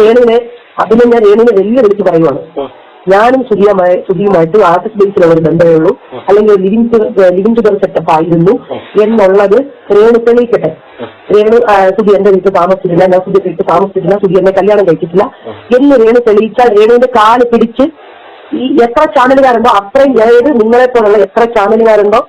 രേണുവിനെ അതിനെ ഞാൻ രേണുവിനെ വിളിച്ച് പറയുവാണ്. ഞാനും സുധിയുമായി സുധിയുമായിട്ട് ആർട്ടിസ്റ്റ് ബേസിലുള്ള ഒരു ബന്ധമേ ഉള്ളൂ. അല്ലെങ്കിൽ ലിവിംഗ് ലിവിംഗ് ടുഗർ സെറ്റപ്പ് ആയിരുന്നു എന്നുള്ളത് രേണു തെളിയിക്കട്ടെ. രേണു ആ, സുധി എന്റെ വീട്ടിൽ താമസിച്ചിട്ടില്ല. ഞാൻ സുധി വീട്ടിൽ താമസിച്ചിട്ടില്ല. സുധി എന്നെ കല്യാണം കഴിച്ചിട്ടില്ല. എന്ന് രേണു തെളിയിച്ചാൽ രേണുവിന്റെ കാൽ പിടിച്ച് ഈ എത്ര ചാനലുകാരുണ്ടോ അത്രയും ഏത് നിങ്ങളെ പോലുള്ള എത്ര ചാനലുകാരുണ്ടോ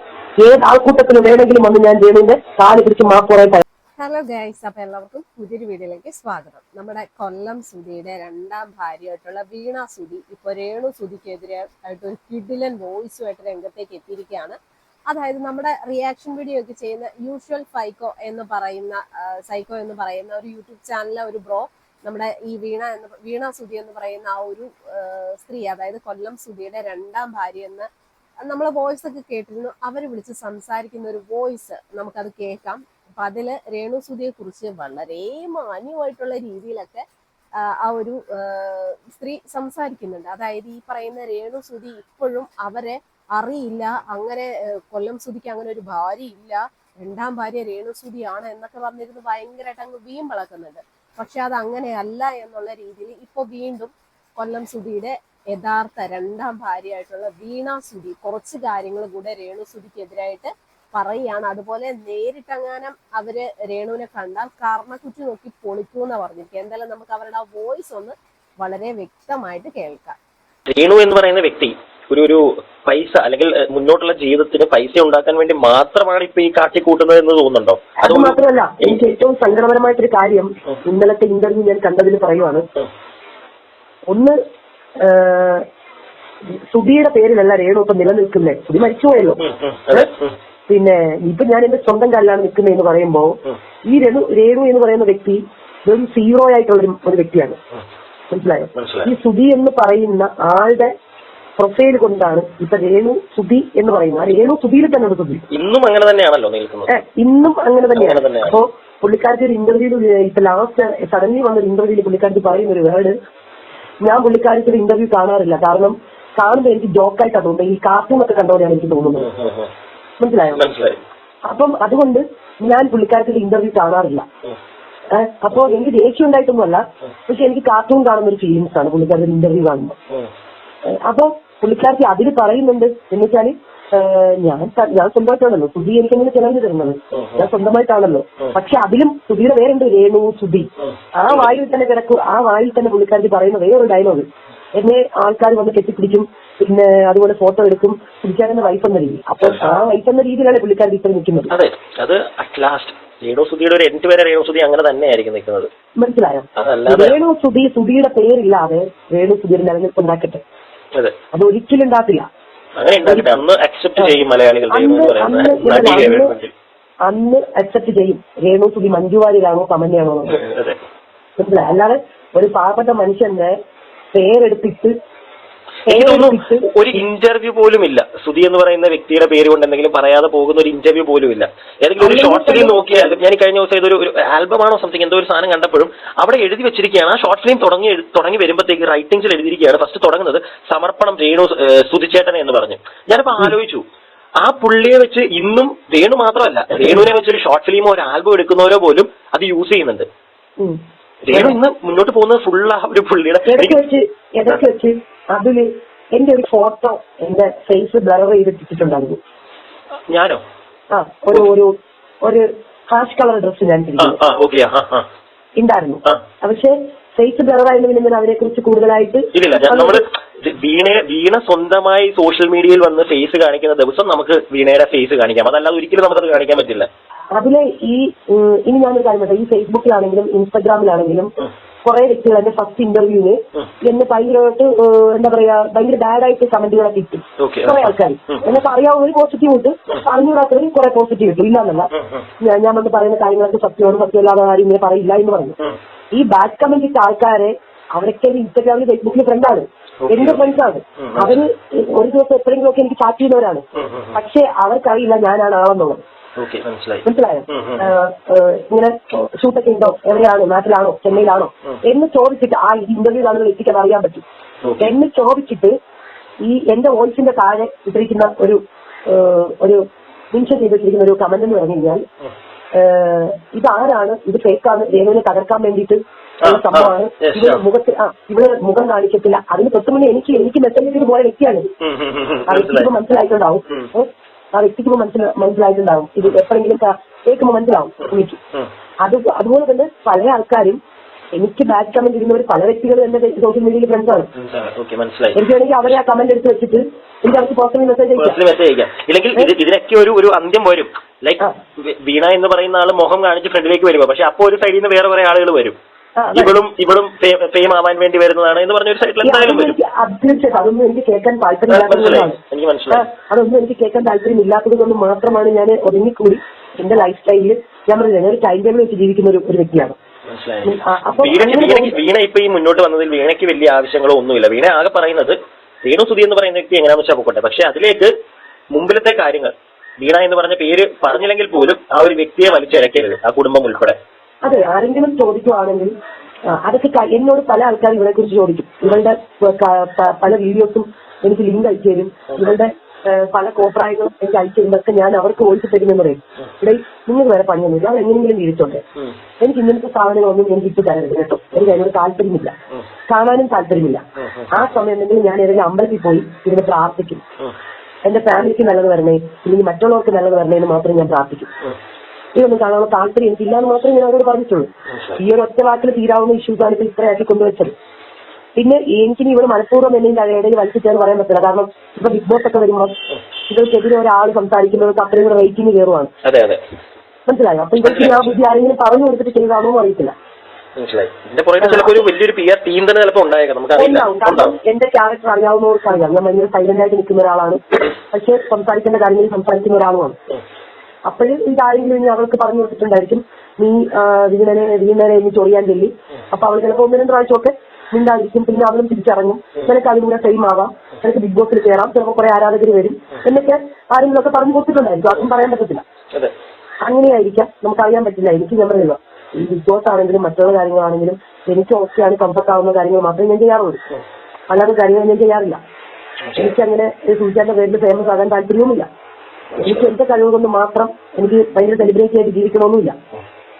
ഏത് ആൾക്കൂട്ടത്തിൽ വേണമെങ്കിലും വന്ന് ഞാൻ രേണുവിന്റെ കാൽ പിടിച്ച് മാപ്പ് പറയാൻ തയ്യാറാണ്. ഹലോ ഗൈസ് അപ്പോൾ എല്ലാവർക്കും പുതിയൊരു വീഡിയോയിലേക്ക് സ്വാഗതം. നമ്മുടെ കൊല്ലം സുധിയുടെ രണ്ടാം ഭാര്യയായിട്ടുള്ള വീണ സുധി ഇപ്പൊ രേണു സുധിക്കെതിരെ ആയിട്ട് ഒരു കിഡിലൻ വോയിസുമായിട്ട് രംഗത്തേക്ക് എത്തിയിരിക്കുകയാണ്. അതായത് നമ്മുടെ റിയാക്ഷൻ വീഡിയോ ഒക്കെ ചെയ്യുന്ന യൂഷ്വൽ ഫൈക്കോ എന്ന് പറയുന്ന സൈക്കോ എന്ന് പറയുന്ന ഒരു യൂട്യൂബ് ചാനലിലെ ഒരു ബ്രോ നമ്മുടെ ഈ വീണ എന്ന് വീണ സുധി എന്ന് പറയുന്ന ആ ഒരു സ്ത്രീ അതായത് കൊല്ലം സുധിയുടെ രണ്ടാം ഭാര്യ എന്ന് നമ്മൾ വോയിസ് ഒക്കെ കേട്ടിരുന്നു. അവർ വിളിച്ച് സംസാരിക്കുന്ന ഒരു വോയിസ് നമുക്കത് കേൾക്കാം. അപ്പൊ അതിൽ രേണു സുധിയെ കുറിച്ച് വളരെ മാന്യമായിട്ടുള്ള രീതിയിലൊക്കെ ആ, ഒരു സ്ത്രീ സംസാരിക്കുന്നുണ്ട്. അതായത് ഈ പറയുന്ന രേണു സുധി ഇപ്പോഴും അവരെ അറിയില്ല അങ്ങനെ കൊല്ലം സുധിക്ക് അങ്ങനെ ഒരു ഭാര്യ ഇല്ല രണ്ടാം ഭാര്യ രേണു സുധിയാണ് എന്നൊക്കെ പറഞ്ഞിരുന്ന് ഭയങ്കരമായിട്ട് അങ്ങ് വീമ്പിളക്കുന്നുണ്ട് പക്ഷെ അത് അങ്ങനെയല്ല എന്നുള്ള രീതിയിൽ ഇപ്പൊ വീണ്ടും കൊല്ലം സുധിയുടെ യഥാർത്ഥ രണ്ടാം ഭാര്യ ആയിട്ടുള്ള വീണ സുധി കുറച്ച് കാര്യങ്ങൾ കൂടെ രേണു സുധിക്കെതിരായിട്ട് പറയുകയാണ്. അതുപോലെ നേരിട്ടങ്ങാനം അവർ രേണുവിനെ കണ്ടാൽ കർണക്കുറ്റി നോക്കി പൊളിക്കൂന്നാ പറഞ്ഞിരിക്കുക. എന്തായാലും നമുക്ക് അവരുടെ ആ വോയിസ് ഒന്ന് വളരെ വ്യക്തമായിട്ട് കേൾക്കാം. രേണു എന്ന് പറയുന്ന വ്യക്തി ഒരു ഒരു പൈസ അല്ലെങ്കിൽ മുന്നോട്ടുള്ള ജീവിതത്തിന് പൈസ ഉണ്ടാക്കാൻ വേണ്ടി മാത്രമാണ് ഇപ്പൊ ഈ കാട്ടിക്കൂട്ടുന്നത് എന്ന് തോന്നുന്നുണ്ടോ? അത് മാത്രമല്ല എനിക്ക് ഏറ്റവും സങ്കടപരമായിട്ടൊരു കാര്യം ഇന്നലത്തെ ഇന്റർവ്യൂ ഞാൻ കണ്ടതിൽ പറയുവാണ്. ഒന്ന് സുധിയുടെ പേരിലല്ല രേണു ഇപ്പൊ നിലനിൽക്കുന്നത്. സുധി മരിച്ചുപോയല്ലോ. പിന്നെ ഇപ്പൊ ഞാൻ എന്റെ സ്വന്തം കാലിലാണ് നിൽക്കുന്നതെന്ന് പറയുമ്പോ പറയുമ്പോൾ ഈ രേണു രേണു എന്ന് പറയുന്ന വ്യക്തി വെറും സീറോ ആയിട്ടുള്ള ഒരു വ്യക്തിയാണ്. മനസ്സിലായോ? ഈ സുധി എന്ന് പറയുന്ന ആളുടെ പ്രൊഫൈൽ കൊണ്ടാണ് ഇപ്പൊ രേണു സുധി എന്ന് പറയുന്നത്. ആ രേണു സുധിയിൽ തന്നെ ഒരു സുധി. ഇന്നും അങ്ങനെ തന്നെയാണല്ലോ നിൽക്കുന്നത്. ഇന്നും അങ്ങനെ തന്നെയാണ്. അപ്പോ പുള്ളിക്കാർക്ക് ഒരു ഇന്റർവ്യൂ ഇപ്പൊ ലാസ്റ്റ് സഡൻലി വന്ന ഒരു ഇന്റർവ്യൂവിൽ പുള്ളിക്കാർക്ക് പറയുന്ന ഒരു വേർഡ് ഞാൻ പുള്ളിക്കാർക്ക് ഒരു ഇന്റർവ്യൂ കാണാറില്ല. കാരണം കാണുമ്പോൾ എനിക്ക് ജോക്കായിട്ടാണ് തോന്നുന്നത്. ഈ കാർട്ടൂൺ ഒക്കെ കണ്ടോടെയാണ് എനിക്ക് തോന്നുന്നത്. മനസ്സിലായോ? മനസ്സിലായി. അപ്പം അതുകൊണ്ട് ഞാൻ പുള്ളിക്കാരത്തിന്റെ ഇന്റർവ്യൂ കാണാറില്ല. അപ്പോ എനിക്ക് ദേഷ്യം ഉണ്ടായിട്ടൊന്നുമല്ല പക്ഷെ എനിക്ക് കാർട്ടൂൺ കാണുന്ന ഒരു ഫീലിംഗ്സ് ആണ് പുള്ളിക്കാരുടെ ഇന്റർവ്യൂ കാണുമ്പോൾ അപ്പൊ പുള്ളിക്കാരത്തി അതിൽ പറയുന്നുണ്ട്. എന്ന് വെച്ചാൽ ഞാൻ ഞാൻ സ്വന്തമായിട്ടാണല്ലോ സുധി എനിക്കെങ്ങനെ ചെലവ് തരുന്നത്. ഞാൻ സ്വന്തമായിട്ടാണല്ലോ. പക്ഷെ അതിലും സുധിയുടെ പേരുണ്ട് രേണു സുധി. ആ വായിൽ തന്നെ കിടക്കും ആ വായിൽ തന്നെ പുള്ളിക്കാരത്തി പറയുന്ന വേറൊരു ഡയലോഗ് എന്നെ ആൾക്കാർ വന്ന് കെട്ടിപ്പിടിക്കും പിന്നെ അതുപോലെ ഫോട്ടോ എടുക്കും പുള്ളിക്കാരന്റെ വൈഫ് എന്ന രീതി. അപ്പൊ ആ വൈഫ് എന്ന രീതിയിലാണ് പുള്ളിക്കാരൻ ഇപ്പോൾ നിൽക്കുന്നത്. അതെ അത് അറ്റ് ലാസ്റ്റ് രേണു സുധിയുടെ ഒരു എൻഡ് വരെ രേണു സുധി അങ്ങനെ തന്നെയായിരിക്കും നിൽക്കുന്നത്. മനസ്സിലായോ? രേണു സുധി സുധിയുടെ പേരില്ലാതെ രേണു സുധിയുടെ നിലനിൽപ്പ് ഉണ്ടാക്കട്ടെ. അതെ. ഒരിക്കലും ഉണ്ടാക്കില്ല അങ്ങനെ ഉണ്ടാക്കട്ടെ അന്ന് അക്സെപ്റ്റ് ചെയ്യും മലയാളികൾ അന്ന് അക്സെപ്റ്റ് ചെയ്യും. രേണു സുധി എന്നുള്ളത്. അതെ. മനസ്സിലായോ? അല്ലാതെ ഒരു പാവപ്പെട്ട മനുഷ്യന്റെ പേരെടുത്തിട്ട് എനിക്ക് തോന്നുന്നു പേരെടുത്തിട്ട് ഒരു ഇന്റർവ്യൂ പോലും ഇല്ല. സുധി എന്ന് പറയുന്ന വ്യക്തിയുടെ പേര് കൊണ്ട് എന്തെങ്കിലും പറയാതെ പോകുന്ന ഒരു ഇന്റർവ്യൂ പോലും ഇല്ല. ഏതെങ്കിലും ഒരു ഷോർട്ട് ഫിലിം നോക്കിയാൽ ഞാൻ കഴിഞ്ഞ ദിവസം ഇതൊരു ഒരു ആൽബമാണോ സംതിങ് എന്തോ ഒരു സാധനം കണ്ടപ്പോഴും അവിടെ എഴുതി വെച്ചിരിക്കുകയാണ്. ആ ഷോർട്ട് ഫിലിം തുടങ്ങി തുടങ്ങി വരുമ്പോഴത്തേക്ക് റൈറ്റിംഗ്സിൽ എഴുതിയിരിക്കുകയാണ്. ഫസ്റ്റ് തുടങ്ങുന്നത് സമർപ്പണം രേണു സുധിച്ചേട്ടനെ എന്ന് പറഞ്ഞു. ഞാനിപ്പോ ആലോചിച്ചു. ആ പുള്ളിയെ വെച്ച് ഇന്നും രേണു മാത്രമല്ല രേണുവിനെ വെച്ച് ഒരു ഷോർട്ട് ഫിലിമോ ഒരു ആൽബം എടുക്കുന്നവരോ പോലും അത് യൂസ് ചെയ്യുന്നുണ്ട്. രേണു ഇന്ന് മുന്നോട്ട് പോകുന്നത് ഫുൾ ആ ഒരു പുള്ളിയുടെ ഇടയ്ക്ക് വെച്ച് ഇടയ്ക്ക് വെച്ച് അതിൽ എന്റെ ഒരു ഫോട്ടോ എന്റെ ഫേസ് ബ്ലർ ചെയ്തിട്ടിട്ടുണ്ടായിരുന്നു. ഞാനോ? ആ ഒരു ഒരു ഒരു ഹാഷ് കളർ ഡ്രസ് ഞാൻ ആ ഇട്ടിരിക്കുന്നു. ആ ഓക്കെ ആ ആ ഉണ്ടായിരുന്നു ആ. പക്ഷെ ഫേസ് ബ്ലർ ആയതിനു പിന്നെ അവരെ കുറിച്ച് കൂടുതലായിട്ട് ഇല്ലില്ല ഞാൻ- നമ്മൾ വീണ വീണ സ്വന്തമായി സോഷ്യൽ മീഡിയയിൽ വന്ന് ഫേസ് കാണിക്കുന്ന ദിവസം നമുക്ക് വീണയുടെ ഫേസ് കാണിക്കാം. അതല്ലാതെ ഒരിക്കലും നമുക്കത് കാണിക്കാൻ പറ്റില്ല. അതിൽ ഈ ഇനി ഞാനൊരു കാര്യം പറയട്ടെ. ഈ ഫേസ്ബുക്കിലാണെങ്കിലും ഇൻസ്റ്റാഗ്രാമിലാണെങ്കിലും കുറെ വ്യക്തികൾ എന്റെ ഫസ്റ്റ് ഇന്റർവ്യൂവിന് എന്നെ ഭയങ്കരമായിട്ട് എന്താ പറയാ ഭയങ്കര ബാഡായിട്ട് കമന്റുകളൊക്കെ ഇട്ടു. കുറെ ആൾക്കാർ. എന്നൊക്കെ അറിയാവുന്നവര് പോസിറ്റീവ് ഉണ്ട്. അറിഞ്ഞുകൂടാത്തവരും കുറെ പോസിറ്റീവ് ഇട്ടു. ഇല്ലാന്നല്ല. ഞാൻ ഞാൻ വന്ന് പറയുന്ന കാര്യങ്ങളൊക്കെ സത്യമാണ് സത്യമല്ലാതെ ആരും ഇങ്ങനെ പറയില്ല എന്ന് പറഞ്ഞു. ഈ ബാഡ് കമന്റ് ഇട്ട ആൾക്കാരെ അവരൊക്കെ ഇൻസ്റ്റാഗ്രാമിൽ ഫേസ്ബുക്കിൽ ഫ്രണ്ടാണ്. എന്റെ ഫ്രണ്ട്സാണ്. അവർ ഒരു ദിവസം എപ്പോഴെങ്കിലും ഒക്കെ എനിക്ക് ചാറ്റ് ചെയ്യുന്നവരാണ്. പക്ഷെ അവർക്കറിയില്ല ഞാനാണ് ആളെന്നുള്ളത്. മനസ്സിലായി. ഇങ്ങനെ ഷൂട്ടൊക്കെ ഉണ്ടോ? എവിടെയാണോ? നാട്ടിലാണോ? ചെന്നൈയിലാണോ. എന്ന് ചോദിച്ചിട്ട് ആ ഇന്റർവ്യൂ ആണെന്ന് എത്തിക്കാൻ അറിയാൻ പറ്റും. എന്ന് ചോദിച്ചിട്ട് ഈ എന്റെ വോയിസിന്റെ താഴെ ഇട്ടിരിക്കുന്ന ഒരു ഒരു ഒരു മെൻഷൻ ചെയ്തിട്ടിരിക്കുന്ന ഒരു കമന്റ് എന്ന് പറഞ്ഞു കഴിഞ്ഞാൽ ഇതാരാണ്? ഇത് ഫേക്കാണ് രേണുവിനെ തകർക്കാൻ വേണ്ടിയിട്ട് ഉള്ള ആ, സംഭവമാണ്. ഇവർ. മുഖത്ത് ആ ഇവർ മുഖം കാണിക്കത്തില്ല. അതിന് തൊട്ടുമുന്നേ എനിക്ക് എനിക്ക് മെസ്സേജ് ചെയ്ത് പോയ വ്യക്തിയാണ്. അത് വ്യക്തിക്ക് മനസ്സിലായിട്ടുണ്ടാവും? ആ വ്യക്തിക്ക് മനസ്സിലായിട്ടുണ്ടാവും. ഇത് എപ്പോഴെങ്കിലും കേൾക്കുമ്പോൾ മനസ്സിലാവും. എനിക്ക്. അത് അതുപോലെ തന്നെ പല ആൾക്കാരും എനിക്ക് ബാഡ് കമന്റ് ഇടുന്നവർ പല വ്യക്തികളും എന്റെ സോഷ്യൽ മീഡിയയിൽ ഫ്രണ്ട്സാണ് എനിക്ക് വേണമെങ്കിൽ അവരെ ആ കമന്റ് എടുത്ത് വെച്ചിട്ട് എനിക്ക് അവർക്ക് പേഴ്സണൽ മെസ്സേജ് അയക്കാം. ഇല്ലെങ്കിൽ ഇത് ഇതിനൊക്കെ ഒരു ഒരു അന്ത്യം വരും. ലൈക്ക് വീണ എന്ന് പറയുന്ന ആൾ മുഖം കാണിച്ച് ഫ്രണ്ടിലേക്ക് വരുമ്പോ. പക്ഷെ അപ്പൊ ഒരു സൈഡിൽ നിന്ന് വേറെ കുറെ ആളുകൾ വരും. ഇവളും ഇവളും ഫെയിം ആവാൻ വേണ്ടി വരുന്നതാണ് എന്ന് പറഞ്ഞ ഒരു സൈഡിൽ എന്തായാലും വരും. തീർച്ചയായിട്ടും അതൊന്നും എനിക്ക് കേൾക്കാൻ താല്പര്യമില്ലാത്തതുകൊണ്ടാണ് എനിക്ക് മനസ്സിലായി. അതൊന്നും എനിക്ക് കേൾക്കാൻ താല്പര്യമില്ലാത്തത് കൊണ്ട് മാത്രമാണ് ഞാൻ ഒതുങ്ങിക്കൂടി എന്റെ ലൈഫ് സ്റ്റൈലിൽ ഞാൻ പറഞ്ഞില്ല ഞാൻ ഒരു ടൈം ടേബിൾ വെച്ച് ജീവിക്കുന്ന ഒരു വ്യക്തിയാണ്. വീണയ്ക്ക് വീണ ഇപ്പൊ ഈ മുന്നോട്ട് വന്നതിൽ വീണയ്ക്ക് വലിയ ആവശ്യങ്ങളോ ഒന്നുമില്ല. വീണ ആകെ പറയുന്നത് രേണു സുധി എന്ന് പറയുന്ന വ്യക്തി എങ്ങനെയാണെന്ന് വെച്ചാൽ പോകട്ടെ പക്ഷെ അതിലേക്ക് മുമ്പിലത്തെ കാര്യങ്ങൾ വീണ എന്ന് പറഞ്ഞ പേര് പറഞ്ഞില്ലെങ്കിൽ പോലും ആ ഒരു വ്യക്തിയെ വലിച്ചിഴക്കരുത്. ആ കുടുംബം ഉൾപ്പെടെ. അതെ ആരെങ്കിലും ചോദിക്കുവാണെങ്കിൽ അതൊക്കെ എന്നോട് പല ആൾക്കാരും ഇവരെ കുറിച്ച് ചോദിക്കും. ഇവളുടെ പല വീഡിയോസും എനിക്ക് ലിങ്ക് അയച്ചു തരും. ഇവളുടെ പല കോപ്രായങ്ങളും എനിക്ക് അയച്ചു തരുന്നതൊക്കെ ഞാൻ അവർക്ക് വോയിസ് തരുമെന്ന് പറയും. ഇവിടെ നിങ്ങൾ വേറെ പണിയൊന്നുമില്ല. അവർ എങ്ങനെയെങ്കിലും ഉം. എനിക്ക് ഇങ്ങനത്തെ സാധനങ്ങളൊന്നും എനിക്ക് ഇട്ട് തരരുത് കേട്ടോ. എനിക്ക് അതിനോട് താല്പര്യമില്ല. കാണാനും താല്പര്യമില്ല. ആ സമയം ആ സമയത്തെങ്കിലും ഞാൻ ഏതെങ്കിലും അമ്പലത്തിൽ പോയി ഇതിനെ പ്രാർത്ഥിക്കും. എന്റെ ഫാമിലിക്ക് നല്ലത് വരണേ. ഇല്ലെങ്കിൽ മറ്റുള്ളവർക്ക് നല്ലത് വരണേ എന്ന് മാത്രം ഞാൻ പ്രാർത്ഥിക്കും. ഇതൊന്നും കാണാനുള്ള താല്പര്യം എനിക്കില്ല എന്ന് മാത്രമേ ഞാൻ അവരോട് പറഞ്ഞിട്ടുള്ളൂ. ഈ ഒരു ഒറ്റ വാക്കിൽ തീരാവുന്ന ഇഷ്യൂസ് ആണ് ഇപ്പൊ ഇത്രയാക്കി കൊണ്ടുവച്ചത്. പിന്നെ എനിക്ക് ഇവിടെ മനഃപൂർവം എന്നെ ഇതിന്റെ ഇടയിൽ വലിച്ചിട്ടെന്ന് പറയാൻ പറ്റില്ല. കാരണം ഇപ്പൊ ബിഗ് ബോസ് ഒക്കെ വരുമ്പോൾ ഇവർക്കെതിരെ ഒരാൾ സംസാരിക്കുന്നത് അത്രയും കൂടെ റേറ്റിംഗ് കയറുവാണ്. മനസ്സിലായോ? അപ്പൊ ഇവർക്ക് ആ ബുദ്ധി ആരെങ്കിലും പറഞ്ഞു കൊടുത്തിട്ട് ചെയ്താണോ അറിയില്ല അറിയത്തില്ല. മനസ്സിലായി. ഇതിന്റെ പുറകെ ചിലപ്പോൾ ഒരു വലിയൊരു പി ആർ ടീം തന്നെ ചിലപ്പോൾ ഉണ്ടായേക്കാം. കാരണം എന്റെ ക്യാരക്ടർ അറിയാവുന്നവർക്ക് അറിയാം ഞാൻ ഭയങ്കര സൈലന്റ് ആയിട്ട് നിൽക്കുന്ന ഒരാളാണ്. പക്ഷെ സംസാരിക്കേണ്ട കാര്യങ്ങളിൽ സംസാരിക്കുന്ന ഒരാളുമാണ്. അപ്പോഴും ഇതാരെങ്കിലും ഇനി അവൾക്ക് പറഞ്ഞു കൊടുത്തിട്ടുണ്ടായിരിക്കും. നീ വീണനെ വീണനെ ഇനി ചൊറിയാൻ ചെല്ലി. അപ്പൊ അവൾ ചിലപ്പോൾ ഒന്നിനും പ്രാവശ്യമൊക്കെ മിണ്ടാതിരിക്കും. പിന്നെ അവളും തിരിച്ചറങ്ങും. ചിലക്ക് അതിലൂടെ സെയിം ആവാം. ചിലക്ക് ബിഗ് ബോസിൽ കയറാം ചിലപ്പോൾ കുറെ ആരാധകർ വരും. എന്നൊക്കെ ആരെങ്കിലും ഒക്കെ പറഞ്ഞു കൊടുത്തിട്ടുണ്ടായിരിക്കും. അതും പറയാൻ പറ്റത്തില്ല. അങ്ങനെയായിരിക്കാം. നമുക്ക് അറിയാൻ പറ്റില്ല. എനിക്ക് ഞാൻ പറഞ്ഞല്ലോ ഈ ബിഗ് ബോസ് ആണെങ്കിലും മറ്റുള്ള കാര്യങ്ങളാണെങ്കിലും എനിക്ക് ഓക്കെയാണ് കംഫർട്ട് ആവുന്ന കാര്യങ്ങൾ മാത്രമേ ഞാൻ ചെയ്യാറുള്ളൂ. അല്ലാതെ കാര്യങ്ങൾ ഞാൻ ചെയ്യാറില്ല. എനിക്ക് അങ്ങനെ സൂചിച്ചാന്റെ പേരിൽ ഫേമസ് ആകാൻ താല്പര്യവുമില്ല. എനിക്ക് എന്റെ കഴിവ് കൊണ്ട് മാത്രം എനിക്ക് ഭയങ്കര സെലിബ്രേറ്റ് ആയിട്ട് ജീവിക്കണമെന്നില്ല.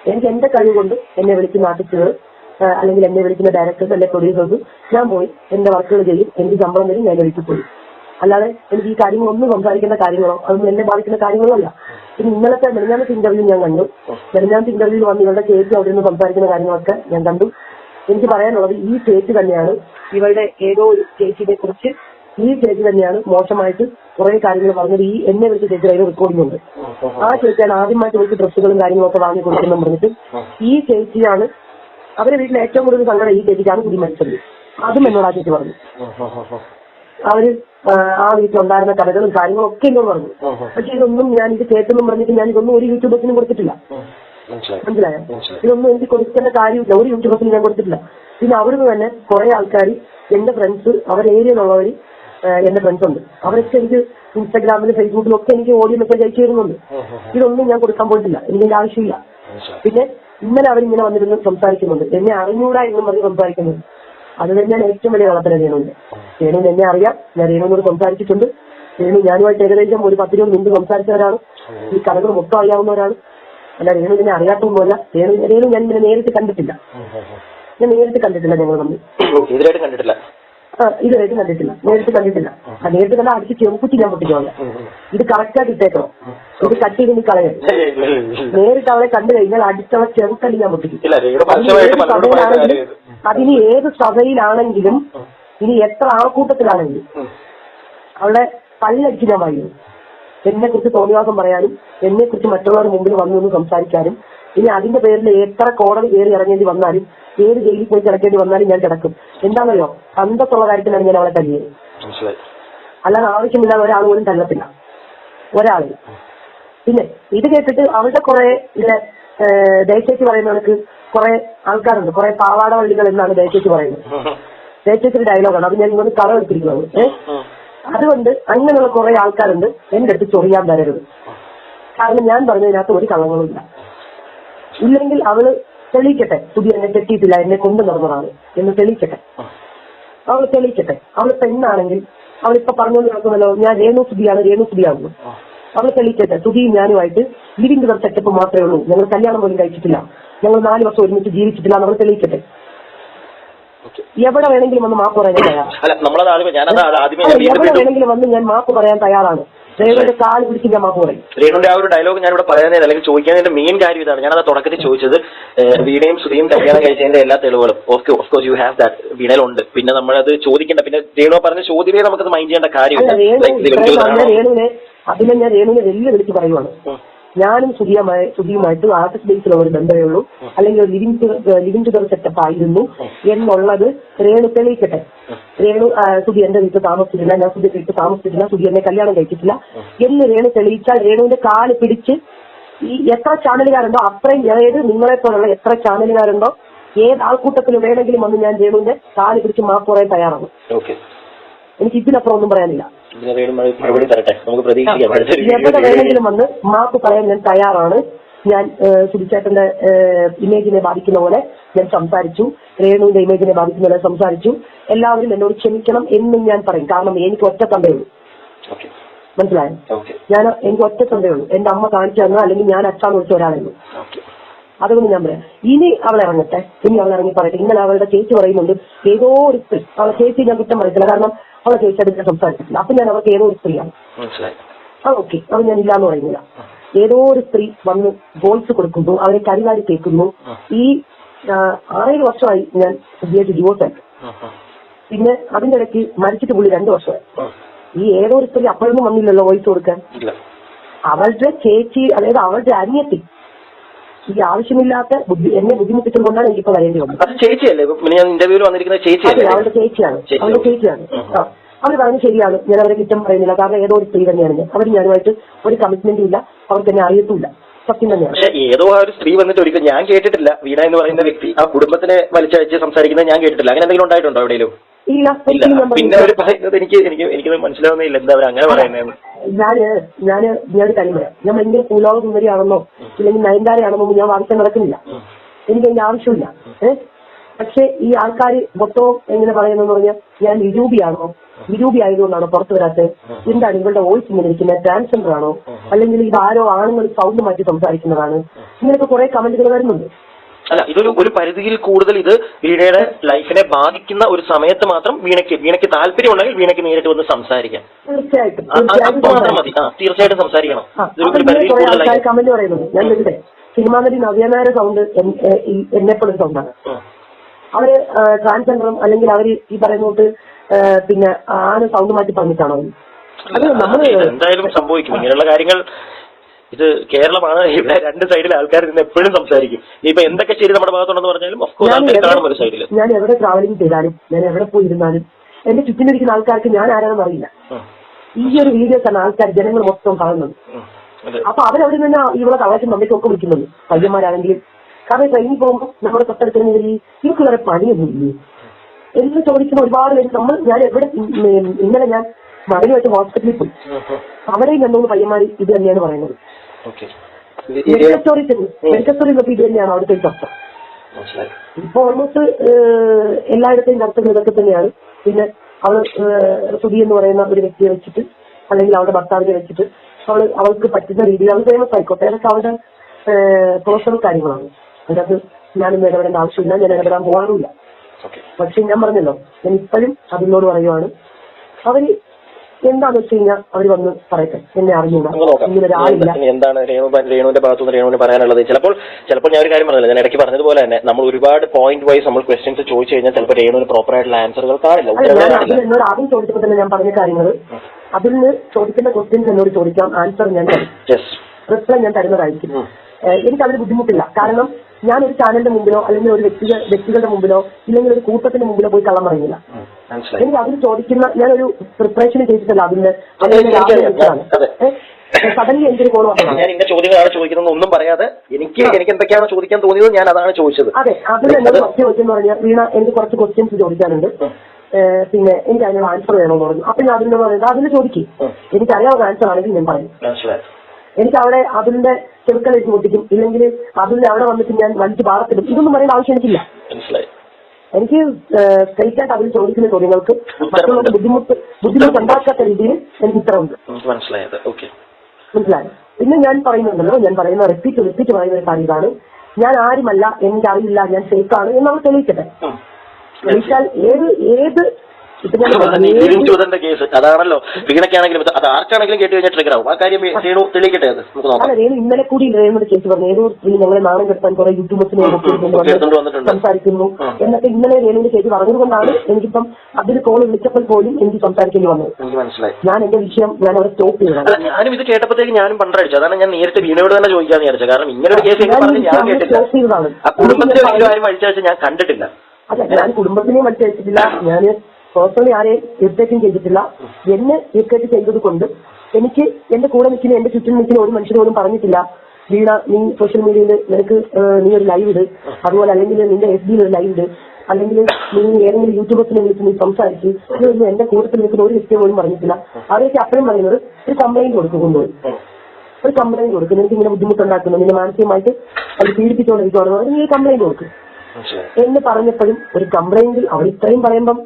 എനിക്ക് എന്റെ കഴിവ് കൊണ്ട് എന്നെ വിളിക്കുന്ന ആർട്ടിസ്റ്റുകൾ അല്ലെങ്കിൽ എന്നെ വിളിക്കുന്ന ഡയറക്ടേഴ്സ് അല്ലെങ്കിൽ പ്രൊഡ്യൂസേഴ്സ് ഞാൻ പോയി എന്റെ വർക്കുകൾ ചെയ്യും എനിക്ക് ശമ്പളം തരും ഞാൻ വിളിച്ചു പോയി. അല്ലാതെ എനിക്ക് ഈ കാര്യങ്ങളൊന്നും സംസാരിക്കുന്ന കാര്യങ്ങളോ അതൊന്നും എന്നെ ബാധിക്കുന്ന കാര്യങ്ങളോ അല്ല. പിന്നെ ഇന്നലത്തെ മെലിഞ്ഞാമത്തെ ഇന്റർവ്യൂ ഞാൻ കണ്ടു. മെലിഞ്ഞാമത്തെ ഇന്റർവ്യൂ വന്ന് ഇവരുടെ ചേച്ചി അവിടെ നിന്ന് സംസാരിക്കുന്ന കാര്യങ്ങളൊക്കെ ഞാൻ കണ്ടു. എനിക്ക് പറയാനുള്ളത് ഈ ചേച്ചി തന്നെയാണ് ഇവരുടെ ഏതോ ഒരു ചേച്ചിയെ കുറിച്ച് ഈ ചേച്ചി തന്നെയാണ് മോശമായിട്ട് കുറെ കാര്യങ്ങൾ പറഞ്ഞത്. ഈ എന്നെ വിളിച്ച ചേച്ചി അതിൽ റെക്കോർഡിംഗ് ഉണ്ട്. ആ ചേച്ചിയാണ് ആദ്യമായിട്ട് വിളിച്ച് ഡ്രസ്സുകളും കാര്യങ്ങളൊക്കെ വാങ്ങി കൊടുക്കുന്നു പറഞ്ഞിട്ട് ഈ ചേച്ചിയാണ് അവരെ വീട്ടിൽ ഏറ്റവും കൂടുതൽ സങ്കടം ഈ ചേച്ചിക്കാണ് കുടി മരിച്ചത്. അതും എന്നോട് ആ ചേച്ചി പറഞ്ഞു. അവർ ആ, വീട്ടിലുണ്ടായിരുന്ന കഥകളും കാര്യങ്ങളും ഒക്കെ എന്നോട് പറഞ്ഞു. പക്ഷെ ഇതൊന്നും ഞാൻ ഇത് കേട്ടെന്നും പറഞ്ഞിട്ട് ഞാൻ ഇതൊന്നും ഒരു യൂട്യൂബേഴ്സിനും കൊടുത്തിട്ടില്ല. മനസ്സിലായോ. ഇതൊന്നും എനിക്ക് കൊടുക്കേണ്ട കാര്യമില്ല. ഒരു യൂട്യൂബേഴ്സിനും ഞാൻ കൊടുത്തിട്ടില്ല. പിന്നെ അവിടുന്ന് തന്നെ കുറെ ആൾക്കാർ എന്റെ ഫ്രണ്ട്സ് അവർ ഏരിയയിലുള്ളവര് എന്റെ ഫ്രണ്ട്സ് ഉണ്ട്. അവരൊക്കെ എനിക്ക് ഇൻസ്റ്റാഗ്രാമിലും ഫേസ്ബുക്കിലും ഒക്കെ എനിക്ക് ഓഡിയോ മെസ്സേജ് അയച്ചു തരുന്നുണ്ട്. ഇതൊന്നും ഞാൻ കൊടുക്കാൻ പോയിട്ടില്ല. എനിക്ക് എന്റെ ആവശ്യമില്ല. പിന്നെ ഇന്നലെ അവരിങ്ങനെ വന്നിരുന്ന് സംസാരിക്കുന്നുണ്ട്. എന്നെ അറിഞ്ഞൂടാ എന്നും പറഞ്ഞ് സംസാരിക്കുന്നത് അത് തന്നെയാണ് ഏറ്റവും വലിയ കളത്തിലെ രേണുവിന്റെ. രേണുവിന് എന്നെ അറിയാം. ഞാൻ രേണുവിനോട് സംസാരിച്ചിട്ടുണ്ട്. രേണു ഞാനുമായിട്ട് ഏകദേശം ഒരു പത്തിരുപത് മുമ്പ് സംസാരിച്ചവരാണ്. ഈ കഥകൾ മൊത്തം അറിയാവുന്നവരാണ്. അല്ല രേണു ഇതിനെ അറിയാത്തൊന്നുമല്ല രേണു രേണു ഞാൻ ഇങ്ങനെ നേരിട്ട് കണ്ടിട്ടില്ല. ഞാൻ നേരിട്ട് കണ്ടിട്ടില്ല ഞങ്ങൾ തമ്മിൽ. കണ്ടിട്ടില്ല. ഇതുവരെയായിട്ട് കണ്ടിട്ടില്ല. നേരിട്ട് കണ്ടിട്ടില്ല. നേരിട്ട് കണ്ട അടിച്ച് ചെമ്പുറ്റി ഞാൻ പൊട്ടിക്കോളെ ഇത് കറക്റ്റായിട്ട് ഇട്ടേക്കോ ഇത് കട്ട് ചെയ്ത് നീ കളയാം നേരിട്ട് അവളെ കണ്ടു കഴിഞ്ഞാൽ അടിച്ചവളെ ചെറുക്കല്ലി ഞാൻ പൊട്ടിക്കും. അതിന് ഏത് സഭയിലാണെങ്കിലും ഇത്. ഇനി എത്ര ആൾക്കൂട്ടത്തിലാണെങ്കിലും അവളെ പല്ലടിച്ച് ഞാൻ വായിക്കും. എന്നെ കുറിച്ച് തോന്നിവാസം പറയാനും എന്നെ കുറിച്ച് മറ്റുള്ളവരുടെ മുമ്പിൽ വന്നു സംസാരിക്കാനും ഇനി അതിന്റെ പേരിൽ എത്ര കോടതി കയറി ഇറങ്ങേണ്ടി വന്നാലും ഏത് ജയിലിൽ പോയി കിടക്കേണ്ടി വന്നാലും ഞാൻ കിടക്കും. എന്താണെന്നറിയോ? അന്തത്തുള്ള കാര്യത്തിലാണ് ഞാൻ അവളെ തല്ലിയത്. അല്ലാതെ ആവശ്യമില്ലാതെ ഒരാൾ പോലും തല്ലത്തില്ല. ഒരാൾ പിന്നെ ഇത് കേട്ടിട്ട് അവളുടെ കുറെ ഇത് ദേശേക്ക് പറയുന്ന കണക്ക് കുറെ ആൾക്കാരുണ്ട്. കുറെ പാവാട വള്ളികൾ എന്നാണ് ദേശേക്ക് പറയുന്നത്. ദേശേക്കൊരു ഡയലോഗാണ് അത് ഞാൻ ഇങ്ങോട്ട് കട എടുത്തിരിക്കുന്നത് അതുകൊണ്ട് അങ്ങനെയുള്ള കുറെ ആൾക്കാരുണ്ട്. എന്റെ അടുത്ത് ചൊറിയാൻ വരരുത്. കാരണം ഞാൻ പറഞ്ഞതിനകത്ത് ഒരു കളങ്ങളും ഇല്ല. ഇല്ലെങ്കിൽ അവൾ തെളിയിക്കട്ടെ. പുതിയ എന്നെ തെറ്റിയിട്ടില്ല എന്നെ കൊണ്ടു നടന്നതാണ്. എന്ന് തെളിയിക്കട്ടെ. അവൾ തെളിയിക്കട്ടെ. അവൾ പെണ്ണാണെങ്കിൽ അവളിപ്പോ പറഞ്ഞുകൊണ്ട് നടക്കുന്നല്ലോ ഞാൻ രേണു സുധിയാണ് രേണു സുധിയാണെന്ന്. അവൾ തെളിയിക്കട്ടെ. സുധിയും ഞാനുമായിട്ട് ലിവിംഗ് ടുഗർ സെറ്റപ്പ് മാത്രമേ ഉള്ളൂ. ഞങ്ങൾ കല്യാണം പോലും കഴിച്ചിട്ടില്ല. ഞങ്ങൾ നാല് വർഷം ഒരുമിച്ച് ജീവിച്ചിട്ടില്ല നമ്മൾ തെളിയിക്കട്ടെ. എവിടെ വേണമെങ്കിലും വന്ന് മാപ്പ് പറയാൻ തയ്യാറാണ് എവിടെ വേണമെങ്കിലും വന്ന് ഞാൻ മാപ്പ് പറയാൻ തയ്യാറാണ്. ദൈവയുടെ കാൽ പിടിച്ച് ഞാൻ മാപ്പ് പറയും ആ ഒരു ഡയലോഗ് ഞാൻ ഇവിടെ പറയുന്നത് അല്ലെങ്കിൽ ചോദിക്കുന്നതിന്റെ മെയിൻ കാര്യം ഇതാണ്. ഞാൻ അത് തുടക്കത്തിൽ ചോദിച്ചത് വീണയും ശ്രുതിയും കല്യാണം കഴിച്ചതിന്റെ എല്ലാ തെളിവുകളും. Of course you have that വീണയിലുണ്ട്. പിന്നെ നമ്മളത് ചോദിക്കേണ്ട പിന്നെ രേണു പറഞ്ഞ ചോദ്യമേ നമുക്ക് മൈൻഡ് ചെയ്യേണ്ട കാര്യമില്ല. അതിനെ ഞാൻ രേണുവിനെ വെല്ലു വിളിച്ച് പറയുവാണ്. ഞാനും സുധിയുമായി സുധിയുമായിട്ട് ആർട്ടിസ്റ്റ് ബേസിലുള്ള ഒരു ബന്ധമേ ഉള്ളൂ. അല്ലെങ്കിൽ ഒരു ലിവിംഗ് ലിവിംഗ് ടുഗർ സെറ്റപ്പ് ആയിരുന്നു എന്നുള്ളത് രേണു തെളിയിക്കട്ടെ. രേണു സുധി എന്റെ വീട്ടിൽ താമസിച്ചിട്ടില്ല. ഞാൻ സുധി വീട്ടിൽ താമസിച്ചിട്ടില്ല. സുധി എന്നെ കല്യാണം കഴിച്ചിട്ടില്ല. എന്ന് രേണു തെളിയിച്ചാൽ രേണുവിന്റെ കാൽ പിടിച്ച് ഈ എത്ര ചാനലുകാരുണ്ടോ അത്രയും ഏത് നിങ്ങളെ പോലുള്ള എത്ര ചാനലുകാരുണ്ടോ ഏത് ആൾക്കൂട്ടത്തിൽ വേണമെങ്കിലും വന്ന് ഞാൻ രേണുവിന്റെ കാൽ പിടിച്ച് മാപ്പ് പറയാൻ തയ്യാറാണ്. എനിക്ക് ഇതിനപ്പുറം ഒന്നും പറയാനില്ല. ഇതിന് രേണു മറുപടി തരട്ടെ. നമുക്ക് പ്രതീക്ഷിക്കാം. അടുത്തൊരു വേണമെങ്കിലും വന്ന് മാപ്പ് പറയാൻ ഞാൻ തയ്യാറാണ്. ഞാൻ സുധിച്ചേട്ടന്റെ ഇമേജിനെ ബാധിക്കുന്ന പോലെ ഞാൻ സംസാരിച്ചു. രേണുവിന്റെ ഇമേജിനെ ബാധിക്കുന്ന പോലെ സംസാരിച്ചു. എല്ലാവരും എന്നോട് ക്ഷമിക്കണം എന്നും ഞാൻ പറയും. കാരണം എനിക്ക് ഒറ്റ തന്തയുള്ളൂ ഓക്കെ. മനസ്സിലായോ? ഞാൻ എനിക്ക് ഒറ്റ തന്തയുള്ളൂ എന്റെ അമ്മ കാണിച്ചു തന്ന അല്ലെങ്കിൽ ഞാൻ അച്ഛാന്ന് വിളിച്ച ഒരാളുള്ളൂ അതുകൊണ്ട് ഞാൻ പറയാം. ഇനി അവൾ ഇറങ്ങട്ടെ. ഇനി അവൾ ഇറങ്ങി പറയട്ടെ. ഇന്നലെ അവളുടെ ചേച്ചി പറയുന്നുണ്ട് ഏതോ ഒരു അവളെ ചേച്ചി ഞാൻ കുറ്റം പറയത്തില്ല. കാരണം അവളെ ചോദിച്ചാൽ ഞാൻ സംസാരിച്ചിട്ടില്ല. അപ്പൊ ഞാൻ അവർക്ക് ഏതോ ഒരു സ്ത്രീയാണ്. ആ ഓക്കെ. അത് ഞാൻ ഇല്ലാന്ന് പറയുന്നില്ല. ഏതോ ഒരു സ്ത്രീ വന്ന് വോയിസ് കൊടുക്കുമ്പോൾ അവരെ കരികാരി കേൾക്കുന്നു ഈ ആറേഴ് വർഷമായി ഞാൻ പുതിയായിട്ട് ഡിവോഴ്സ് പിന്നെ അതിന്റെ ഇടയ്ക്ക് മരിച്ചിട്ട് പുള്ളി രണ്ടു വർഷമായി. ഈ ഏതോ ഒരു സ്ത്രീ അപ്പോഴൊന്നും വന്നില്ലല്ലോ വോയിസ് കൊടുക്കാൻ? അവളുടെ ചേച്ചി അതായത് അവളുടെ അനിയത്തി ഈ ആവശ്യമില്ലാത്ത ബുദ്ധി എന്നെ ബുദ്ധിമുട്ടിച്ചുകൊണ്ടാണ് എനിക്കിപ്പോ വരേണ്ടി വന്നത്. അത് ചേച്ചിയല്ലേ? ഞാൻ ഇന്റർവ്യൂവിൽ വന്നിരിക്കുന്ന ചേച്ചിയല്ലേ? അവളുടെ ചേച്ചിയാണ്. അവരുടെ അവളുടെ ചേച്ചിയാണ്. അവർ പറഞ്ഞു ശരിയാണ് ഞാൻ അവരെ കുറ്റം പറയുന്നില്ല. കാരണം ഏതോ ഒരു സ്ത്രീ തന്നെയാണ് ഞാൻ. അവർ ഞാനുമായിട്ട് ഒരു കമ്മിറ്റ്മെന്റ് ഇല്ല. അവർക്ക് എന്നെ അറിയത്തില്ല സത്യം തന്നെയാണ്. ഏതോ ആ ഒരു സ്ത്രീ വന്നിട്ട് ഒരിക്കലും ഞാൻ കേട്ടിട്ടില്ല. വീണ എന്ന് പറയുന്ന വ്യക്തി ആ കുടുംബത്തിനെ വലിച്ചയച്ച് സംസാരിക്കുന്നത് ഞാൻ കേട്ടിട്ടില്ല. അങ്ങനെ എന്തെങ്കിലും ഉണ്ടായിട്ടുണ്ടോ എവിടെയും ഇല്ല ഇല്ല. പിന്നെ അവർ പറയുന്നത് എനിക്ക് എനിക്ക് എനിക്കത് മനസ്സിലാവുന്നില്ല എന്താ അവർ അങ്ങനെ പറയുന്നതെന്ന്? ഞാൻ ഞാൻ ഞാനൊരു കാര്യം പറയാം ഞാൻ ഭയങ്കര ഭൂലോക സുന്ദരിയാണെന്നോ ഇല്ലെങ്കിൽ നയൻതാരയാണെന്നോ ഞാൻ വാർത്ത നടക്കുന്നില്ല. എനിക്ക് അതിന്റെ ആവശ്യമില്ല. ഏഹ് പക്ഷെ ഈ ആൾക്കാർ മൊത്തവും എങ്ങനെ പറയുന്നെന്ന് പറഞ്ഞാൽ ഞാൻ വിരൂപിയാണോ വിരൂപി ആയതുകൊണ്ടാണോ പുറത്തു വരാത്തത്? എന്താണ് ഇവരുടെ വോയിസ് ഇങ്ങനെ ഇരിക്കുന്നത്? ട്രാൻസ്ജെൻഡർ ആണോ? അല്ലെങ്കിൽ ഇത് ആരോ ആണുങ്ങൾ സൗണ്ട് മാറ്റി സംസാരിക്കുന്നതാണ്? ഇങ്ങനെയൊക്കെ കുറെ കമന്റുകൾ വരുന്നുണ്ട്. അല്ല ഇതൊരു ഒരു പരിധിയിൽ കൂടുതൽ ഇത് വീണയുടെ ലൈഫിനെ ബാധിക്കുന്ന ഒരു സമയത്ത് മാത്രം വീണയ്ക്ക് വീണയ്ക്ക് താല്പര്യം ഉണ്ടെങ്കിൽ വീണയ്ക്ക് നേരിട്ട് വന്ന് സംസാരിക്കാം. തീർച്ചയായിട്ടും. മാത്രം മതി. ആ തീർച്ചയായിട്ടും സംസാരിക്കണം. ഒരു പരിധിയിൽ കൂടുതലായി സിനിമാ നടി നവ്യനായ സൗണ്ട് എന്നെപ്പോഴും സൗണ്ടാണ് അവർ ട്രാൻസ്ജെൻഡറും അല്ലെങ്കിൽ അവർ ഈ പറയുന്ന തൊട്ട് പിന്നെ ആന സൗണ്ട് മാറ്റി പറഞ്ഞിട്ടാണോ? അത് നമ്മൾ എന്തായാലും സംഭവിക്കും. ഇങ്ങനെയുള്ള കാര്യങ്ങൾ ഇത് കേരളമാണ്. ഇവിടെ രണ്ട് സൈഡിൽ ആൾക്കാർ നിന്ന് എപ്പോഴും സംസാരിക്കും. ഇപ്പൊ എന്തൊക്കെ ശരി നമ്മുടെ ഭാഗത്തുണ്ടെന്ന് പറഞ്ഞാലും ആൾക്കാർ കാണും ഒരു സൈഡിൽ ഞാൻ എവിടെ ട്രാവലിംഗ് ചെയ്താലും ഞാൻ എവിടെ പോയിരുന്നാലും എന്റെ ചുറ്റിനിരിക്കുന്ന ആൾക്കാർക്ക് ഞാൻ ആരാണെന്ന് അറിയില്ല. ഈ ഒരു വീഡിയോ തന്നെ ആൾക്കാർ ജനങ്ങൾ മൊത്തം കാണുന്നത്. അപ്പൊ അവരവിടെ നിന്ന് ഇവിടെ കളാച്ചും നമ്മൾക്ക് ഒക്കെ വിളിക്കുന്നത് പയ്യന്മാരാണെങ്കിലും. കാരണം ട്രെയിനിൽ പോകുമ്പോൾ നമ്മുടെ തൊട്ടടുത്തിന് ഈ ഇവർക്ക് വേറെ പണിയൊന്നും ഇല്ലേ എന്ന് ചോദിക്കുന്ന ഒരുപാട് പേര് നമ്മൾ ഞാൻ എവിടെ ഇന്നലെ ഞാൻ മകനുമായിട്ട് ഹോസ്പിറ്റലിൽ പോയി. അവിടെയും രണ്ടു മൂന്ന് പയ്യന്മാർ ഇത് തന്നെയാണ് പറയുന്നത്. മെഡിക്കൽ സ്റ്റോറിൽ മെഡിക്കൽ സ്റ്റോറിൽ നോക്കി ഇത് തന്നെയാണ് അവിടുത്തെ ചർച്ച. ഇപ്പൊ ഓൾമോസ്റ്റ് എല്ലായിടത്തെയും ചർച്ച ഇതൊക്കെ തന്നെയാണ്. പിന്നെ അവൾ സുധി എന്ന് പറയുന്ന ഒരു വ്യക്തിയെ വെച്ചിട്ട് അല്ലെങ്കിൽ അവളുടെ ഭർത്താവിനെ വെച്ചിട്ട് അവൾ അവൾക്ക് പറ്റുന്ന രീതിയിൽ അവൾ ഫേമസ് ആയിക്കോട്ടെ. അതൊക്കെ അവളുടെ പേഴ്സണൽ കാര്യങ്ങളാണ്. അതിനകത്ത് ഞാനൊന്നും ഇടപെടേണ്ട ആവശ്യമില്ല. ഞാൻ ഇടപെടാൻ പോകാറുമില്ല. പക്ഷെ ഞാൻ പറഞ്ഞല്ലോ ഞാൻ ഇപ്പോഴും അതിനോട് പറയുവാണ്. അവർ എന്താന്ന് വെച്ച് കഴിഞ്ഞാൽ അവർ വന്ന് പറയട്ടെ. എന്നെ അറിഞ്ഞൂടാ. ഇങ്ങനെ ഒരാളില്ല എന്താണ് രേണു രേണുവിന്റെ ഭാഗത്തുനിന്ന് രേണുവിന് പറയാനുള്ളത്? ചിലപ്പോൾ ചിലപ്പോൾ ഞാൻ ഒരു കാര്യം പറഞ്ഞില്ല. ഞാൻ ഇടയ്ക്ക് പറഞ്ഞതുപോലെ തന്നെ നമ്മൾ ഒരുപാട് പോയിന്റ് വൈസ് നമ്മൾ ക്വസ്റ്റ്യൻസ് ചോദിച്ചു കഴിഞ്ഞാൽ ചിലപ്പോൾ രേണുവിന് പ്രോപ്പർ ആയിട്ടുള്ള ആൻസറുകൾ കാണില്ല. എന്നോട് ആദ്യം ചോദിച്ചപ്പോൾ തന്നെ ഞാൻ പറഞ്ഞ കാര്യങ്ങൾ. അതിൽ നിന്ന് ചോദിക്കുന്ന ക്വസ്റ്റ്യൻസ് എന്നോട് ചോദിക്കാം. ആൻസർ ഞാൻ റിപ്ലൈ ഞാൻ തരുന്നതായിരിക്കും. എനിക്ക് അതിന് ബുദ്ധിമുട്ടില്ല. കാരണം ഞാൻ ഒരു ചാനലിന്റെ മുമ്പിലോ അല്ലെങ്കിൽ ഒരു വ്യക്തിക വ്യക്തികളുടെ മുമ്പിലോ ഇല്ലെങ്കിൽ ഒരു കൂട്ടത്തിന്റെ മുമ്പിലോ പോയി കള്ളം പറയുന്നില്ല. എനിക്ക് അതിന് ചോദിക്കുന്ന ഞാനൊരു പ്രിപ്പറേഷൻ ചെയ്തിട്ടില്ല അതിന്. സഡൻലി എനിക്കൊരു കോൾ വന്നതാണ് ഞാൻ ഇന്ന ചോദ്യങ്ങളാണ് ചോദിക്കുന്നത് ഒന്നും പറയാതെ എനിക്ക് എനിക്ക് എന്തൊക്കെയാണ് ചോദിക്കാൻ തോന്നിയത് ഞാൻ അതാണ് ചോദിച്ചത്. അതെ അതിൽ എന്നോട് ഫസ്റ്റ് ക്വസ്റ്റ്യൻ പറഞ്ഞാൽ വീണ എനിക്ക് കുറച്ച് ക്വസ്റ്റ്യൻസ് ചോദിക്കാനുണ്ട്. പിന്നെ എനിക്ക് അതിനുള്ള ആൻസർ വേണമെന്ന് പറഞ്ഞു. അപ്പൊ ഞാൻ അതിന് പറയുന്നത് അതിന് ചോദിക്കും. എനിക്കറിയാവുന്ന ആൻസർ ആണെങ്കിൽ ഞാൻ പറയും. എനിക്ക് അവിടെ അതിന്റെ ചെറുക്കലേക്ക് പൊട്ടിക്കും ഇല്ലെങ്കിൽ അതിന്റെ അവിടെ വന്നിട്ട് ഞാൻ വലിച്ചു പാറത്തിടും ഇതൊന്നും പറയേണ്ട ആവശ്യം എനിക്കില്ല. എനിക്ക് സ്ട്രൈറ്റ് ആയിട്ട് അതിൽ ചോദിക്കുന്ന ചോദ്യങ്ങൾക്ക് മറ്റുള്ളവർക്ക് ബുദ്ധിമുട്ട് ബുദ്ധിമുട്ട് ഉണ്ടാക്കാത്ത രീതിയിൽ എനിക്ക് ഉത്തരവുണ്ട് ഉണ്ട് മനസ്സിലായത്. മനസ്സിലായോ? പിന്നെ ഞാൻ പറയുന്നുണ്ടല്ലോ ഞാൻ പറയുന്ന റിപ്പീറ്റ് റിപ്പീറ്റ് പറയുന്ന ഒരു കാര്യം ഇതാണ്. ഞാൻ ആരുമല്ല എനിക്കറിയില്ല ഞാൻ സേഫാണ് എന്ന് അവർ തെളിയിക്കട്ടെ. തെളിയിച്ചാൽ ഏത് ഏത് ഞാൻ ഇപ്പൊ പറഞ്ഞു, ചൂതന്റെ കേസ് അതാണല്ലോ. വീണക്കാണെങ്കിലും അത് ആർക്കാണെങ്കിലും കേട്ട് കഴിഞ്ഞാൽ ട്രിഗർ ആവും. ആ കാര്യം രേണു തെളിയിക്കട്ടെ അത്? നമുക്ക് നോക്കാം. അല്ല രേണു ഇന്നലെ കൂടി രേണുടെ കേസ് പറഞ്ഞു. ഏതോ സ്ത്രീ ഞങ്ങളെ നാണം കെടുത്താൻ കുറെ യുദ്ധമത്തിന്. സംസാരിക്കുന്നു. എന്നൊക്കെ ഇന്നലെ രേണുവിന്റെ കേസ് പറഞ്ഞതുകൊണ്ടാണ് എനിക്കിപ്പം അതിന് കോൾ വിളിച്ചപ്പോൾ പോലും എനിക്ക് സംസാരിക്കേണ്ടി വന്നത്. എനിക്ക് മനസ്സിലായി. ഞാൻ എന്റെ വിഷയം ഞാൻ അവിടെ സ്റ്റോപ്പ് ചെയ്യണം. അല്ല ഞാനും ഇത് കേട്ടപ്പോഴത്തേക്ക് ഞാനും പണ്ടടിച്ചു. അതാണ് ഞാൻ നേരിട്ട് വീണയോട് തന്നെ ചോദിക്കാന്ന് വിചാരിച്ചത്. കാരണം ഇങ്ങനെ ഒരു കേസ് എനിക്ക് പറഞ്ഞ് ഞാൻ കേട്ടില്ല. സ്റ്റോപ്പ് ചെയ്തതാണ്. ആ കുടുംബത്തിലെ ഒരിക്കലും ആരും അഴിച്ചാഴ്ച ഞാൻ കണ്ടിട്ടില്ല. അല്ല ഞാൻ കുടുംബത്തിനെയും അടിച്ചയച്ചിട്ടില്ല ഞാൻ പേഴ്സണലി ആരെയും ഇറിറ്റേറ്റും ചെയ്തിട്ടില്ല. എന്നെ ഇറിറ്റേറ്റ് ചെയ്തത് കൊണ്ട് എനിക്ക് എന്റെ കൂടെ നിൽക്കുന്ന എന്റെ ചുറ്റും നിൽക്കുന്ന ഒരു മനുഷ്യനോടും പറഞ്ഞിട്ടില്ല. വീണ നീ സോഷ്യൽ മീഡിയയിൽ നിനക്ക് നീ ഒരു ലൈവ് ഇട്. അതുപോലെ അല്ലെങ്കിൽ നിന്റെ എഫ് ബിയിൽ ഒരു ലൈവ് ഇട്. അല്ലെങ്കിൽ നീ ഏതെങ്കിലും യൂട്യൂബേഴ്സിനെ വിളിച്ച് നീ സംസാരിച്ച് ഇതൊന്നും എന്റെ കൂട്ടത്തിൽ നിൽക്കുന്ന ഒരു വ്യക്തി പോലും പറഞ്ഞിട്ടില്ല. അവരൊക്കെ അപ്പോഴും പറയുന്നത് ഒരു കംപ്ലൈന്റ് കൊടുക്കും കൊണ്ടുപോയി ഒരു കംപ്ലൈന്റ് കൊടുക്കും നിനക്ക് ഇങ്ങനെ ബുദ്ധിമുട്ടുണ്ടാക്കുന്നു. നിന്നെ മാനസികമായിട്ട് അത് പീഡിപ്പിച്ചുകൊണ്ടിരിക്കുകയാണെന്ന് നീ കംപ്ലൈന്റ് കൊടുക്കും. എന്ന് പറഞ്ഞപ്പോഴും ഒരു കംപ്ലൈന്റ് അവർ ഇത്രയും പറയുമ്പം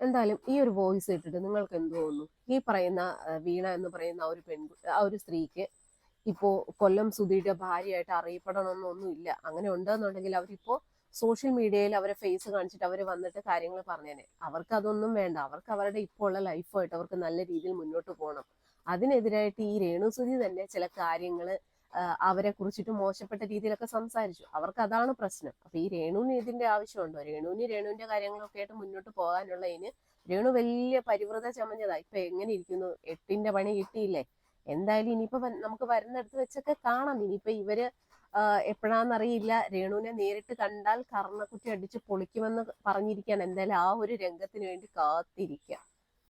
എന്തായാലും ഈ ഒരു വോയിസ് ഇട്ടിട്ട് നിങ്ങൾക്ക് എന്ത് തോന്നുന്നു? ഈ പറയുന്ന വീണ എന്ന് പറയുന്ന ഒരു പെൺ ആ ഒരു സ്ത്രീക്ക് ഇപ്പോ കൊല്ലം സുധിയുടെ ഭാര്യയായിട്ട് അറിയപ്പെടണമെന്നൊന്നും ഇല്ല അങ്ങനെ ഉണ്ടെന്നുണ്ടെങ്കിൽ അവരിപ്പോ സോഷ്യൽ മീഡിയയിൽ അവരെ ഫേസ് കാണിച്ചിട്ട് അവർ വന്നിട്ട് കാര്യങ്ങൾ പറഞ്ഞേനെ. അവർക്ക് അതൊന്നും വേണ്ട. അവർക്ക് അവരുടെ ഇപ്പോൾ ഉള്ള ലൈഫായിട്ട് അവർക്ക് നല്ല രീതിയിൽ മുന്നോട്ട് പോകണം. അതിനെതിരായിട്ട് ഈ രേണുസുതി തന്നെ ചില കാര്യങ്ങൾ അവരെ കുറിച്ചിട്ട് മോശപ്പെട്ട രീതിയിലൊക്കെ സംസാരിച്ചു. അവർക്ക് അതാണ് പ്രശ്നം. അപ്പൊ ഈ രേണുവിന് ഇതിന്റെ ആവശ്യമുണ്ടോ? രേണുവിന് രേണുവിന്റെ കാര്യങ്ങളൊക്കെ ആയിട്ട് മുന്നോട്ട് പോകാനുള്ള പോകാനുള്ളതിന് രേണു വലിയ പരിവൃത ചമഞ്ഞതാ. ഇപ്പൊ എങ്ങനെ ഇരിക്കുന്നു? എട്ടിന്റെ പണി കിട്ടിയില്ലേ? എന്തായാലും ഇനിയിപ്പോ നമുക്ക് വരുന്നിടത്ത് വെച്ചൊക്കെ കാണാം. ഇനിയിപ്പോ ഇവർ എപ്പോഴാന്നറിയില്ല. രേണുവിനെ നേരിട്ട് കണ്ടാൽ കർണക്കുറ്റി അടിച്ച് പൊളിക്കുമെന്ന് പറഞ്ഞിരിക്കാൻ എന്തായാലും ആ ഒരു രംഗത്തിന് വേണ്ടി കാത്തിരിക്കാം.